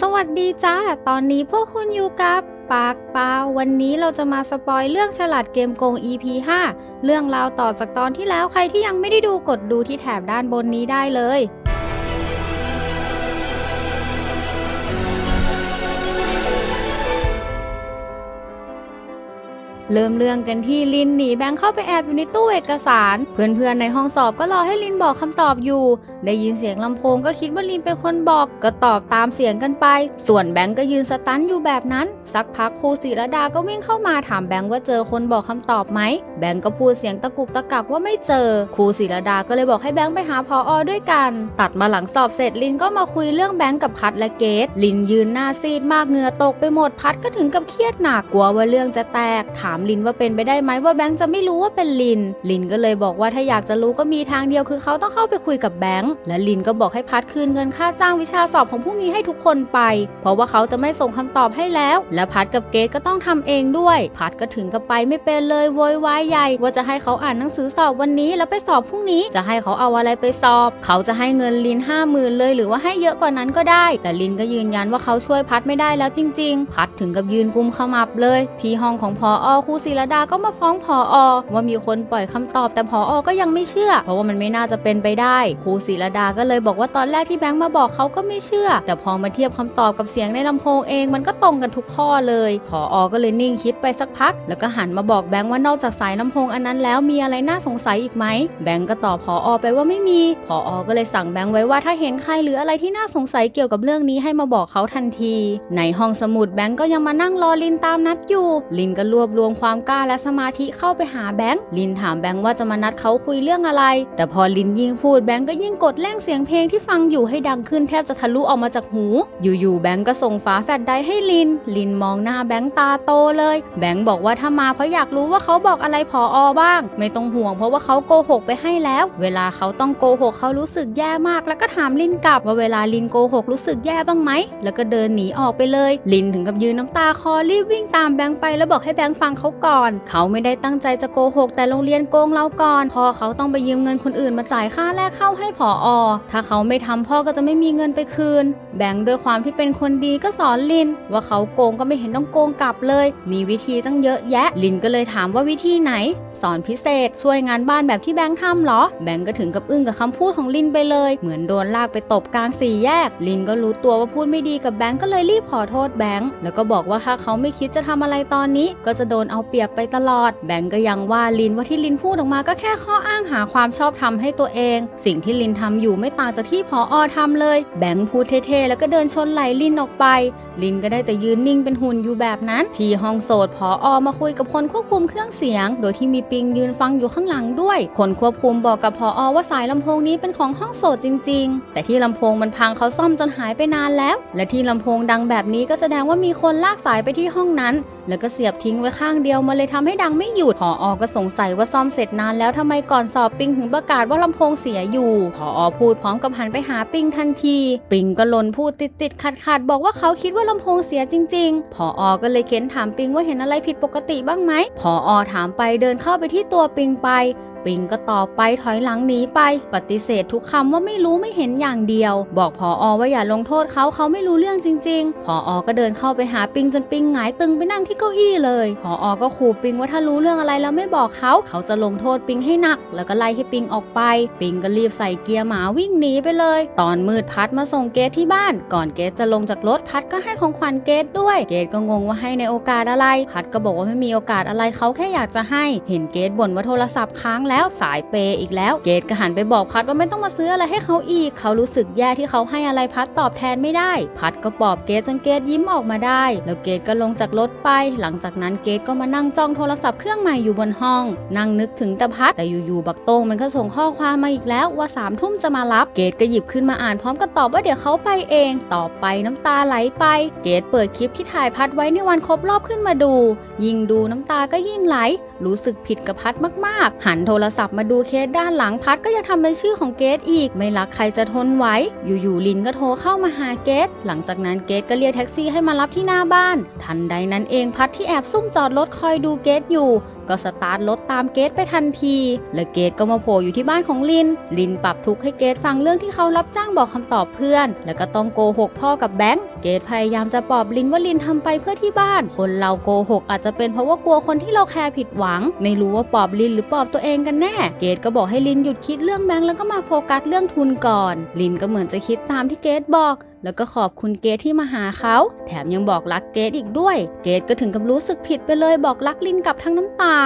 สวัสดีจ้า ตอนนี้พวกคุณอยู่กับปากเปล่าวันนี้เราจะมาสปอยเรื่องฉลาดเกมโกง EP 5 เรื่องราวต่อจากตอนที่แล้วใครที่ยังไม่ได้ดูกดดูที่แถบด้านบนนี้ได้เลย เริ่มเรื่องกันที่ลินหนีแบงค์เข้าไปแอบอยู่ในตู้เอกสาร เพื่อนๆในห้องสอบก็รอให้ลินบอกคำตอบอยู่ ได้ยินเสียงลำโพงก็คิดว่าลินเป็นคนบอกก็ตอบตามเสียงกันไป ส่วนแบงค์ก็ยืนสตันอยู่แบบนั้น สักพักครูศิรดาก็วิ่งเข้ามาถามแบงค์ว่าเจอคนบอกคำตอบไหมแบงค์ก็พูดเสียงตะกุกตะกักว่าไม่เจอครูศิรดาก็เลยบอกให้แบงค์ไปหาพออด้วยกัน ตัดมาหลังสอบเสร็จลินก็มาคุยเรื่องแบงค์กับพัดและเกตลินยืนหน้าซีดมากเหงื่อตกไปหมดพัดก็ถึงกับเครียดหนักกลัวว่าเรื่องจะแตกถามลินว่าเป็นไปได้ไหมว่าแบงค์จะไม่รู้ว่าเป็นลิน ลินก็เลยบอกว่าถ้าอยากจะรู้ก็มีทางเดียวคือเขาต้องเข้าไปคุยกับแบงค์และลินก็บอกให้พัดคืนเงินค่าจ้างวิชาสอบของพรุ่งนี้ให้ทุกคนไป เพราะว่าเขาจะไม่ส่งคำตอบให้แล้ว และพัดกับเกตก็ต้องทำเองด้วย พัดก็ถึงกับไปไม่เป็นเลยโวยวายใหญ่ ว่าจะให้เขาอ่านหนังสือสอบวันนี้ แล้วไปสอบพรุ่งนี้จะให้เขาเอาอะไรไปสอบ เขาจะให้เงินลินห้าหมื่นเลยหรือว่าให้เยอะกว่านั้นก็ได้ แต่ลินก็ยืนยันว่าเขาช่วยพัดไม่ได้แล้วจริง ๆ พัดถึงกับยืนกุมขมับเลย ที่ห้องของพออครูศิรดาก็มาฟ้องพออว่ามีคนปล่อยคำตอบแต่พออก็ยังไม่เชื่อ เพราะว่ามันไม่น่าจะเป็นไปได้ ครูศิรดาก็เลยบอกว่าตอนแรกที่แบงค์มาบอกเขาก็ไม่เชื่อ แต่พอมาเทียบคำตอบกับเสียงในลำโพงเองมันก็ตรงกันทุกข้อเลยพออก็เลยนิ่งคิดไปสักพัก แล้วก็หันมาบอกแบงค์ว่านอกจากสายลำโพงอันนั้นแล้วมีอะไรน่าสงสัยอีกไหมแบงค์ก็ตอบพออไปว่าไม่มีพออก็เลยสั่งแบงค์ไว้ว่าถ้าเห็นใครหรืออะไรที่น่าสงสัยเกี่ยวกับเรื่องนี้ให้มาบอกเขาทันที ในห้องสมุดแบงค์ก็ยังมานั่งรอลินตามนัดอยู่ ลินก็รวบรวมความกล้าและสมาธิเข้าไปหาแบงค์ลินถามแบงค์ว่าจะมานัดเขาคุยเรื่องอะไร แต่พอลินยิ่งพูดแบงค์ก็ยิ่งกดเร่งเสียงเพลงที่ฟังอยู่ให้ดังขึ้นแทบจะทะลุออกมาจากหู อยู่ๆแบงค์ก็ส่งฝาแฟลชไดให้ลิน ลินมองหน้าแบงค์ตาโตเลย แบงค์บอกว่าถ้ามาเพราะอยากรู้ว่าเขาบอกอะไรพออบ้าง ไม่ต้องห่วงเพราะว่าเขาโกหกไปให้แล้ว เวลาเขาต้องโกหกเขารู้สึกแย่มาก แล้วก็ถามลินกลับว่าเวลาลินโกหกรู้สึกแย่บ้างไหม แล้วก็เดินหนีออกไปเลย ลินถึงกับยืนน้ำตาคลอรีบวิ่งตามแบงค์ไปแล้วบอกให้แบงค์ฟังเขาขาก่อน เขาไม่ได้ตั้งใจจะโกหก แต่โรงเรียนโกงเราก่อนพ่อเขาต้องไปยืมเงินคนอื่นมาจ่ายค่าแรกเข้าให้ผออถ้าเขาไม่ทำพ่อก็จะไม่มีเงินไปคืน แบงค์ด้วยความที่เป็นคนดีก็สอนลิน ว่าเขาโกงก็ไม่เห็นต้องโกงกลับเลย มีวิธีตั้งเยอะแยะ ลินก็เลยถามว่าวิธีไหน สอนพิเศษ ช่วยงานบ้านแบบที่แบงค์ทำเหรอ แบงค์ก็ถึงกับอึ้งกับคำพูดของลินไปเลย เหมือนโดนลากไปตบกลางสี่แยก ลินก็รู้ตัวว่าพูดไม่ดีกับแบงค์ก็เลยรีบขอโทษแบงค์แล้วก็บอกว่าถ้าเขาไม่คิดจะทำอะไรตอนนี้ ก็จะโดนเอาเปรียบไปตลอด แบงค์ก็ยังว่าลินว่าที่ลินพูดออกมาก็แค่ข้ออ้างหาความชอบธรรมให้ตัวเอง สิ่งที่ลินทำอยู่ไม่ต่างจากที่พออทำเลย แบงค์พูดเท่ๆแล้วก็เดินชนไหลลินออกไป ลินก็ได้แต่ยืนนิ่งเป็นหุ่นอยู่แบบนั้น ที่ห้องโสดพออมาคุยกับคนควบคุมเครื่องเสียง โดยที่มีปิงยืนฟังอยู่ข้างหลังด้วย คนควบคุมบอกกับพออว่าสายลำโพงนี้เป็นของห้องโสดจริง ๆ แต่ที่ลำโพงมันพังเขาซ่อมจนหายไปนานแล้ว และที่ลำโพงดังแบบนี้ก็แสดงว่ามีคนลากสายไปที่ห้องนั้น แล้วก็เสียบทิ้งไว้ข้างเดียวมาเลยทำให้ดังไม่หยุดพออก็สงสัยว่าซ่อมเสร็จนานแล้วทำไมก่อนสอบปิงถึงประกาศว่าลำโพงเสียอยู่พออพูดพร้อมกับหันไปหาปิงทันที ปิงก็ลนพูดติดติดขัดขัดบอกว่าเขาคิดว่าลำโพงเสียจริงๆพออก็เลยเค้นถามปิงว่าเห็นอะไรผิดปกติบ้างไหมพออถามไปเดินเข้าไปที่ตัวปิงไป ปิงก็ตอบไปถอยหลังหนีไป ปฏิเสธทุกคำว่าไม่รู้ไม่เห็นอย่างเดียว บอกพออว่าอย่าลงโทษเขาเขาไม่รู้เรื่องจริง ๆ พออก็เดินเข้าไปหาปิงจนปิงหงายตึงไปนั่งที่เก้าอี้เลย พออก็ขู่ปิงว่าถ้ารู้เรื่องอะไรแล้วไม่บอกเขา เขาจะลงโทษปิงให้หนัก แล้วก็ไล่ให้ปิงออกไป ปิงก็รีบใส่เกียร์หมาวิ่งหนีไปเลย ตอนมืดพัดมาส่งเกตที่บ้าน ก่อนเกตจะลงจากรถพัดก็ให้ของขวัญเกตด้วย เกตก็งงว่าให้ในโอกาสอะไร พัดก็บอกว่าไม่มีโอกาสอะไรเขาแค่อยากจะให้ เห็นเกตบ่นว่าโทรศัพท์ค้างแล้วสายเปย์อีกแล้ว เกตก็หันไปบอกพัดว่าไม่ต้องมาซื้ออะไรให้เขาอีก เขารู้สึกแย่ที่เขาให้อะไรพัดตอบแทนไม่ได้ พัดก็ปลอบเกตจนเกตยิ้มออกมาได้ แล้วเกตก็ลงจากรถไป หลังจากนั้นเกตก็มานั่งจ้องโทรศัพท์เครื่องใหม่อยู่บนห้อง นั่งนึกถึงแต่พัดแต่อยู่ๆบักโต้งมันก็ส่งข้อความมาอีกแล้วว่าสามทุ่มจะมารับ เกตก็หยิบขึ้นมาอ่านพร้อมกับตอบว่าเดี๋ยวเขาไปเองต่อไปน้ำตาไหลไป เกตเปิดคลิปที่ถ่ายพัดไว้ในวันครบรอบขึ้นมาดู ยิ่งดูน้ำตาก็ยิ่งไหล รู้สึกผิดกับพัดมากๆ หันโทรรศัพท์มาดูเคสด้านหลังพัดก็ยังทำเป็นชื่อของเกตอีก ไม่รักใครจะทนไหวอยู่ๆลินก็โทรเข้ามาหาเกตหลังจากนั้นเกตก็เรียกแท็กซี่ให้มารับที่หน้าบ้าน ทันใดนั้นเองพัดที่แอบซุ่มจอดรถคอยดูเกตอยู่ก็สตาร์ทรถตามเกตไปทันที และเกตก็มาโผล่อยู่ที่บ้านของลิน ลินปรับทุกข์ให้เกตฟังเรื่องที่เขารับจ้างบอกคำตอบเพื่อน แล้วก็ต้องโกหกพ่อกับแบงค์เกตพยายามจะปลอบลินว่าลินทำไปเพื่อที่บ้าน คนเราโกหกอาจจะเป็นเพราะว่ากลัวคนที่เราแคร์ผิดหวัง ไม่รู้ว่าปลอบลินหรือปลอบตัวเองกันแน่ เกตก็บอกให้ลินหยุดคิดเรื่องแบงค์แล้วก็มาโฟกัสเรื่องทุนก่อน ลินก็เหมือนจะคิดตามที่เกตบอก แล้วก็ขอบคุณเกตที่มาหาเขา แถมยังบอกรักเกตอีกด้วย เกตก็ถึงกับรู้สึกผิดไปเลยบอกรักลินกับทั้งน้ำตา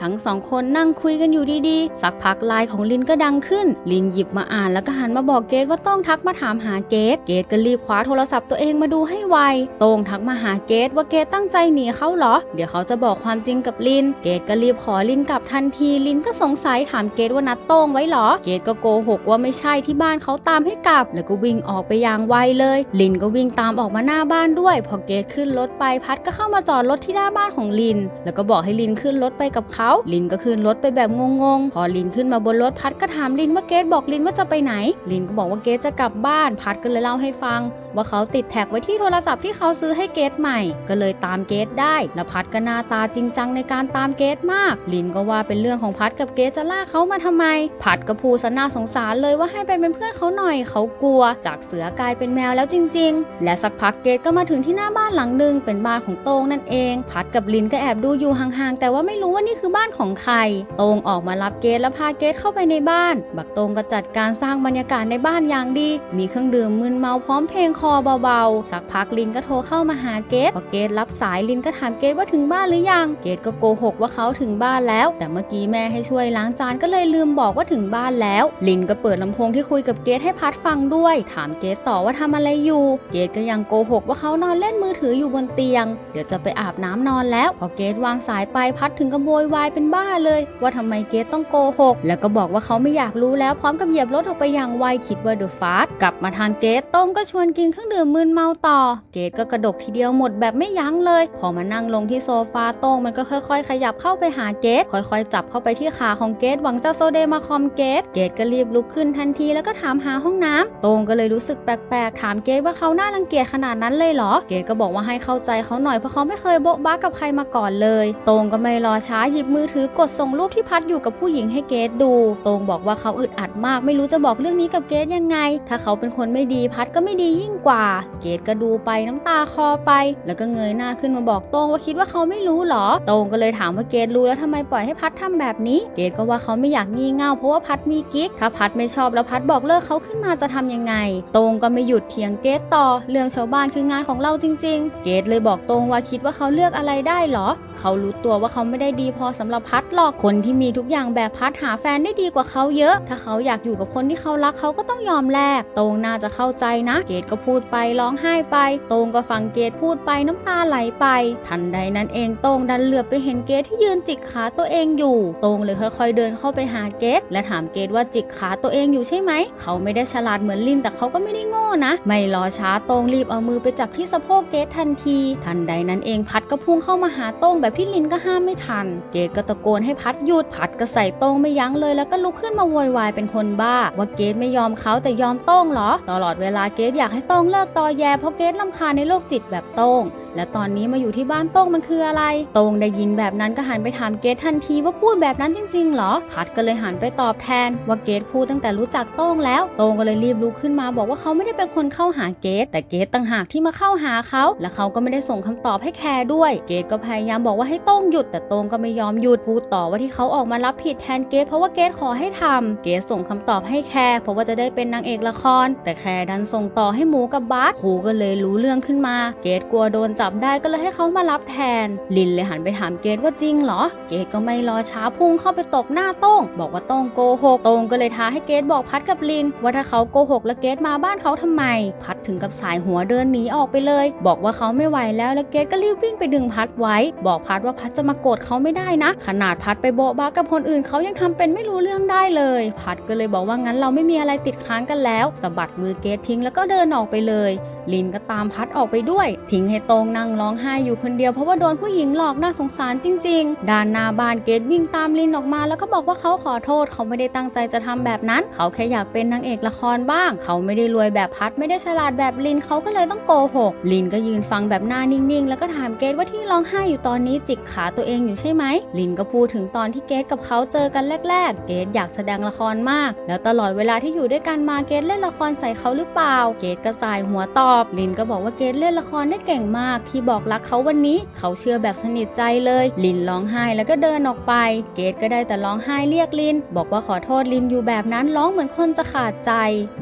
ทั้งสองคนนั่งคุยกันอยู่ดีๆ สักพักไลน์ของลินก็ดังขึ้น ลินหยิบมาอ่านแล้วก็หันมาบอกเกตว่าต้องทักมาถามหาเกต เกตก็รีบคว้าโทรศัพท์ตัวเองมาดูให้ไวโต้งทักมาหาเกตว่าเกตตั้งใจหนีเขาเหรอ เดี๋ยวเขาจะบอกความจริงกับลิน เกตก็รีบขอลินกลับทันที ลินก็สงสัยถามเกตว่านัดโต้งไว้เหรอ เกตก็โกหกว่าไม่ใช่ที่บ้านเขาตามให้กลับ แล้วก็วิ่งออกไปอย่างไวเลย ลินก็วิ่งตามออกมาหน้าบ้านด้วย พอเกตขึ้นรถไปพัดก็เข้ามาจอดรถที่หน้าบ้านของลิน แล้วก็บอกให้ลินขึ้นรถไปกับเขาลินก็ขึ้นรถไปแบบงงๆ พอลินขึ้นมาบนรถพัดก็ถามลินว่าเกตบอกลินว่าจะไปไหน ลินก็บอกว่าเกตจะกลับบ้าน พัดก็เลยเล่าให้ฟัง ว่าเขาติดแท็กไว้ที่โทรศัพท์ที่เขาซื้อให้เกตใหม่ ก็เลยตามเกตได้ แล้วพัดก็หน้าตาจริงจังในการตามเกตมาก ลินก็ว่าเป็นเรื่องของพัดกับเกตจะลากเขามาทำไม พัดก็พูดซะน่าสงสารเลยว่าให้ไปเป็นเพื่อนเขาหน่อยเขากลัว จากเสือกลายเป็นแมวแล้วจริง ๆ และสักพักเกตก็มาถึงที่หน้าบ้านหลังหนึ่งเป็นบ้านของโต้งนั่นเอง พัดกับลินก็แอบดูอยู่ห่างๆแต่ว่าไม่รู้ว่านี่คือบ้านของใคร โตงออกมารับเกตแล้วพาเกตเข้าไปในบ้าน บักโตงก็จัดการสร้างบรรยากาศในบ้านอย่างดี มีเครื่องดื่มมึนเมาพร้อมเพลงคอเบาๆ สักพักลินก็โทรเข้ามาหาเกตพอเกตรับสายลินก็ถามเกตว่าถึงบ้านหรือยัง เกตก็โกหกว่าเขาถึงบ้านแล้ว แต่เมื่อกี้แม่ให้ช่วยล้างจานก็เลยลืมบอกว่าถึงบ้านแล้ว ลินก็เปิดลำโพงที่คุยกับเกตให้พัดฟังด้วย ถามเกตต่อว่าทำอะไรอยู่ เกตก็ยังโกหกว่าเขานอนเล่นมือถืออยู่บนเตียง เดี๋ยวจะไปอาบน้ำนอนแล้ว พอเกตวางสายไปพัดถึงกับโวยวายายเป็นบ้าเลย ว่าทำไมเกตต้องโกหก แล้วก็บอกว่าเขาไม่อยากรู้แล้วพร้อมกับเหยียบรถออกไปอย่างไวคิดว่าเดอะฟาสกลับมาทางเกตต้งก็ชวนกินเครื่องดื่มมึนเมาต่อ เกตก็กระดกทีเดียวหมดแบบไม่ยั้งเลย พอมานั่งลงที่โซฟาโต้งมันก็ค่อยๆ ขยับเข้าไปหาเกตค่อยๆ จับเข้าไปที่ขาของเกตหวังจะโซเดมาคอมเกตเกตก็รีบลุกขึ้นทันทีแล้วก็ถามหาห้องน้ำโต้งก็เลยรู้สึกแปลกๆ ถามเกตว่าเขาน่ารังเกียจขนาดนั้นเลยเหรอ เกตก็บอกว่าให้เข้าใจเขาหน่อยเพราะเขาไม่เคยโบ๊ะบ้ากับใครมาก่อนเลย โต้งก็ไม่รอช้าหยิบมือถือกดส่งรูปที่พัดอยู่กับผู้หญิงให้เกตดูต้งบอกว่าเขาอึดอัดมาก ไม่รู้จะบอกเรื่องนี้กับเกตยังไง ถ้าเขาเป็นคนไม่ดีพัดก็ไม่ดียิ่งกว่า เกตก็ดูไปน้ำตาคลอไป แล้วก็เงยหน้าขึ้นมาบอกต้งว่าคิดว่าเขาไม่รู้เหรอต้งก็เลยถามว่าเกตรู้แล้วทำไมปล่อยให้พัดทำแบบนี้ เกตก็ว่าเขาไม่อยากงี่เง่าเพราะว่าพัดมีกิ๊ก ถ้าพัดไม่ชอบแล้วพัดบอกเลิกเขาขึ้นมาจะทำยังไงต้งก็ไม่หยุดเถียงเกตต่อ เรื่องชาวบ้านคืองานของเราจริง ๆ เกตเลยบอกต้งว่าคิดว่าเขาเลือกอะไรได้หรอ เขารู้ตัวว่าเขาไม่ได้ดีพอสำหรับพัดหรอกคนที่มีทุกอย่างแบบพัดหาแฟนได้ดีกว่าเขาเยอะ ถ้าเขาอยากอยู่กับคนที่เขารักเขาก็ต้องยอมแลกโต้งน่าจะเข้าใจนะ เกตก็พูดไปร้องไห้ไปโต้งก็ฟังเกตพูดไปน้ำตาไหลไป ทันใดนั้นเองโต้งดันเหลือบไปเห็นเกตที่ยืนจิกขาตัวเองอยู่โต้งเลยค่อยๆเดินเข้าไปหาเกตและถามเกตว่าจิกขาตัวเองอยู่ใช่ไหม เขาไม่ได้ฉลาดเหมือนลินแต่เขาก็ไม่ได้โง่นะ ไม่รอช้าโต้งรีบเอามือไปจับที่สะโพกเกตทันที ทันใดนั้นเองพัดก็พุ่งเข้ามาหาโต้งแบบที่ลินก็ห้ามไม่ทัน เกตก็ตะโกนให้พัดหยุดพัดก็ใส่โต้งไม่ยั้งเลย แล้วก็ลุกขึ้นมาโวยวายเป็นคนบ้า ว่าเกตไม่ยอมเขาแต่ยอมโต้งเหรอ ตลอดเวลาเกตอยากให้โต้งเลิกตอแยเพราะเกตลำคาญในโลกจิตแบบโต้งและตอนนี้มาอยู่ที่บ้านโต้งมันคืออะไร โต้งได้ยินแบบนั้นก็หันไปถามเกตทันทีว่าพูดแบบนั้นจริงๆเหรอ พัดก็เลยหันไปตอบแทน ว่าเกตพูดตั้งแต่รู้จักโต้งแล้ว โต้งก็เลยรีบลุกขึ้นมาบอกว่าเขาไม่ได้เป็นคนเข้าหาเกตแต่เกตต่างหากที่มาเข้าหาเขา และเขาก็ไม่ได้ส่งคำตอบให้แคร์ด้วย เกตก็พยายามบอกว่าให้โต้งหยุดแต่โต้งก็ไม่ยอมหยุดพูดต่อว่าที่เขาออกมารับผิดแทนเกตเพราะว่าเกตขอให้ทำเกตส่งคำตอบให้แคร์เพราะว่าจะได้เป็นนางเอกละคร แต่แคร์ดันส่งต่อให้หมูกับบาสครูก็เลยรู้เรื่องขึ้นมา เกตกลัวโดนจับได้ก็เลยให้เขามารับแทน ลินเลยหันไปถามเกตว่าจริงเหรอ เกตก็ไม่รอช้าพุ่งเข้าไปตบหน้าโต้งบอกว่าโต้งโกหกโต้งก็เลยท้าให้เกตบอกพัดกับลิน ว่าถ้าเขาโกหกแล้วเกตมาบ้านเขาทำไม พัดถึงกับสายหัวเดินหนีออกไปเลย บอกว่าเขาไม่ไหวแล้วแล้วเกตก็รีบวิ่งไปดึงพัดไว้ บอกพัดว่าพัดจะมาโกรธเขาไม่ได้นะขนาดพัดไปโบะบ้ากับคนอื่นเขายังทำเป็นไม่รู้เรื่องได้เลย พัดก็เลยบอกว่างั้นเราไม่มีอะไรติดค้างกันแล้วสะบัดมือเกตทิ้งแล้วก็เดินออกไปเลย ลินก็ตามพัดออกไปด้วย ทิ้งให้โตงนั่งร้องไห้อยู่คนเดียวเพราะว่าโดนผู้หญิงหลอกน่าสงสารจริง ๆ ด้านหน้าบ้านเกดวิ่งตามลินออกมา แล้วก็บอกว่าเขาขอโทษเขาไม่ได้ตั้งใจจะทำแบบนั้น เขาแค่อยากเป็นนางเอกละครบ้าง เขาไม่ได้รวยแบบพัดไม่ได้ฉลาดแบบลินเขาก็เลยต้องโกหกลินก็ยืนฟังแบบหน้านิ่งๆ แล้วก็ถามเกดว่าที่ร้องไห้อยู่ตอนนี้จิกขาตัวเองอยู่ใช่ไหมลินก็พูดถึงตอนที่เกดกับเขาเจอกันแรก ๆ เกดอยากแสดงละครมาก แล้วตลอดเวลาที่อยู่ด้วยกันมาเกดเล่นละครใส่เขาหรือเปล่า เกดก็สายหัวตอบ ลินก็บอกว่าเกดเล่นละครได้เก่งมาก ที่บอกรักเขาวันนี้ เขาเชื่อแบบสนิทใจเลย ลินร้องไห้แล้วก็เดินออกไป เกดก็ได้แต่ร้องไห้เรียกลิน บอกว่าขอโทษลินอยู่แบบนั้นร้องเหมือนคนจะขาดใจ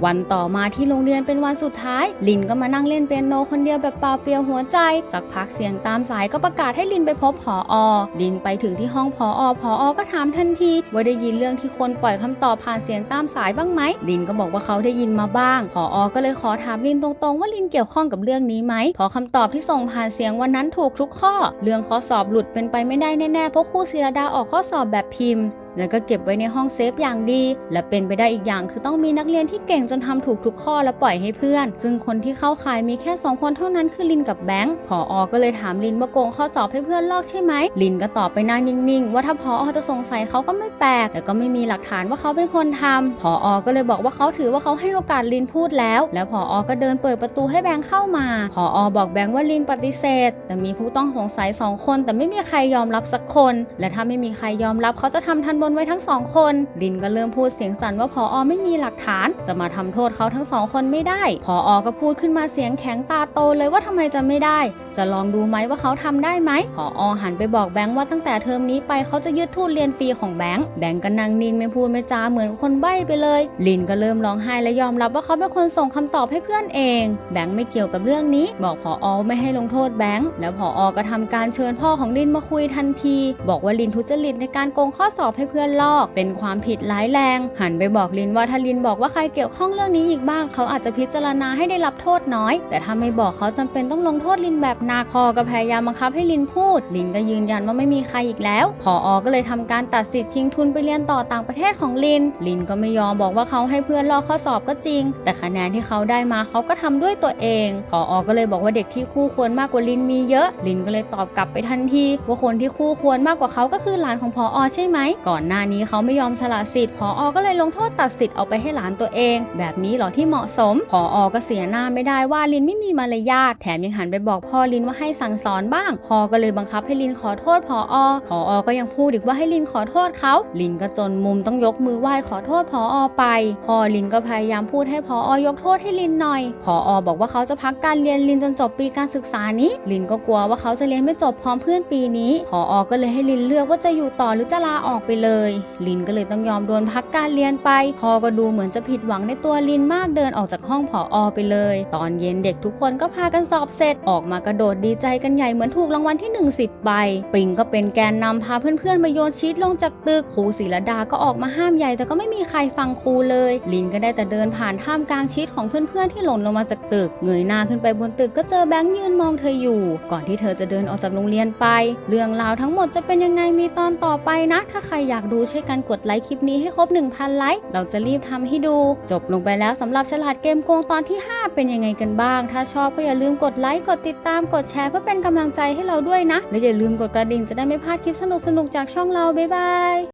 วันต่อมาที่โรงเรียนเป็นวันสุดท้าย ลินก็มานั่งเล่นเปียโนคนเดียวแบบเปล่าเปลี่ยวหัวใจ สักพักเสียงตามสายก็ประกาศให้ลินไปพบผออลินไปถึงที่ห้องผออผออก็ถามทันทีว่าได้ยินเรื่องที่คนปล่อยคำตอบผ่านเสียงตามสายบ้างไหมลินก็บอกว่าเขาได้ยินมาบ้างผออก็เลยขอถามลินตรงๆ ว่าลินเกี่ยวข้องกับเรื่องนี้ไหมเพราะคำตอบที่ส่งผ่านเสียงวันนั้นถูกทุกข้อ เรื่องข้อสอบหลุดเป็นไปไม่ได้แน่ๆเพราะครูศิรดาออกข้อสอบแบบพิมพ์ แล้วก็เก็บไว้ในห้องเซฟอย่างดี และเป็นไปได้อีกอย่างคือต้องมีนักเรียนที่เก่งจนทำถูกทุกข้อและปล่อยให้เพื่อน ซึ่งคนที่เข้าข่ายมีแค่สองคนเท่านั้นคือลินกับแบงค์พออก็เลยถามลินว่าโกงข้อสอบให้เพื่อนลอกใช่ไหมลินก็ตอบไปหน้านิ่งๆ ว่าถ้าพออจะสงสัยเขาก็ไม่แปลกแต่ก็ไม่มีหลักฐานว่าเขาเป็นคนทำพออก็เลยบอกว่าเขาถือว่าเขาให้โอกาสลินพูดแล้ว แล้วพออก็เดินเปิดประตูให้แบงค์เข้ามาพออบอกแบงค์ว่าลินปฏิเสธ แต่มีผู้ต้องสงสัยสองคน แต่ไม่มีใครยอมรับสักคน และถ้าไม่มีใครยอมรับเขาจะทำทันบนไว้ทั้งสองคน ลินก็เริ่มพูดเสียงสั่นว่าพออไม่มีหลักฐาน จะมาทำโทษเขาทั้งสองคนไม่ได้ พออก็พูดขึ้นมาเสียงแข็งตาโตเลยว่าทำไมจะไม่ได้ จะลองดูไหมว่าเขาทำได้ไหมพออหันไปบอกแบงค์ว่าตั้งแต่เทอมนี้ไปเขาจะยึดทุนเรียนฟรีของแบงค์แบงค์ก็นั่งนิ่งไม่พูดไม่จาเหมือนคนใบ้ไปเลย ลินก็เริ่มร้องไห้และยอมรับว่าเขาเป็นคนส่งคำตอบให้เพื่อนเอง แบงค์ไม่เกี่ยวกับเรื่องนี้ บอกพออไม่ให้ลงโทษแบงค์แล้วพออก็ทำการเชิญพ่อของลินมาคุยทันที บอกว่าลินทุจริตในการโกงข้อสอบให้เพื่อนลอก เป็นความผิดร้ายแรง หันไปบอกลินว่าถ้าลินบอกว่าใครเกี่ยวข้องเรื่องนี้อีกบ้าง เขาอาจจะพิจารณาให้ได้รับโทษน้อย แต่ถ้าไม่บอกเขาจำเป็นต้องลงโทษลินแบบนักพอก็พยายามบังคับให้ลินพูด ลินก็ยืนยันว่าไม่มีใครอีกแล้วพออก็เลยทำการตัดสิทธิ์ชิงทุนไปเรียนต่อต่างประเทศของลิน ลินก็ไม่ยอมบอกว่าเขาให้เพื่อนลอกข้อสอบก็จริง แต่คะแนนที่เขาได้มาเขาก็ทำด้วยตัวเองพออก็เลยบอกว่าเด็กที่คู่ควรมากกว่าลินมีเยอะ ลินก็เลยตอบกลับไปทันที ว่าคนที่คู่ควรมากกว่าเขาก็คือหลานของพออใช่ไหมก่อนหน้านี้เขาไม่ยอมสละสิทธิ์พออก็เลยลงโทษตัดสิทธิ์เอาไปให้หลานตัวเอง แบบนี้หรอที่เหมาะสมพออก็เสียหน้าไม่ได้ว่าลินไม่มีมารยาทแถมยังหันไปบอกพ่อลินว่าให้สั่งสอนบ้าง พอก็เลยบังคับให้ลินขอโทษพออพออก็ยังพูดอีกว่าให้ลินขอโทษเขาลินก็จนมุมต้องยกมือไหว้ขอโทษพออไป พอลินก็พยายามพูดให้พออยกโทษให้ลินหน่อย พออบอกว่าเขาจะพักการเรียนลินจนจบปีการศึกษานี้ ลินก็กลัวว่าเขาจะเรียนไม่จบพร้อมเพื่อนปีนี้ พออก็เลยให้ลินเลือกว่าจะอยู่ต่อหรือจะลาออกไปเลยลินก็เลยต้องยอมโดนพักการเรียนไปพ่อก็ดูเหมือนจะผิดหวังในตัวลินมากเดินออกจากห้องผออไปเลย ตอนเย็นเด็กทุกคนก็พากันสอบเสร็จ ออกมากระโดดดีใจกันใหญ่เหมือนถูกรางวัลที่ 1 0ใบปิงก็เป็นแกนนำพาเพื่อนๆมาโยนชีตลงจากตึกครูศิรดาก็ออกมาห้ามใหญ่แต่ก็ไม่มีใครฟังครูเลย ลินก็ได้แต่เดินผ่านท่ามกลางชีตของเพื่อนๆที่หล่นลงมาจากตึก เงยหน้าขึ้นไปบนตึกก็เจอแบงค์ยืนมองเธออยู่ ก่อนที่เธอจะเดินออกจากโรงเรียนไป เรื่องราวทั้งหมดจะเป็นยังไงมีตอนต่อไปนะ ถ้าใครอยากดูช่วยกันกดไลค์คลิปนี้ให้ครบ 1,000 ไลค์ เราจะรีบทำให้ดู จบลงไปแล้วสำหรับฉลาดเกมโกงตอนที่ 5 เป็นยังไงกันบ้าง ถ้าชอบก็อย่าลืมกดไลค์กดติดตามกดแชร์เพื่อเป็นกำลังใจให้เราด้วยนะ และอย่าลืมกดกระดิ่งจะได้ไม่พลาดคลิปสนุกๆจากช่องเราบ๊ายบาย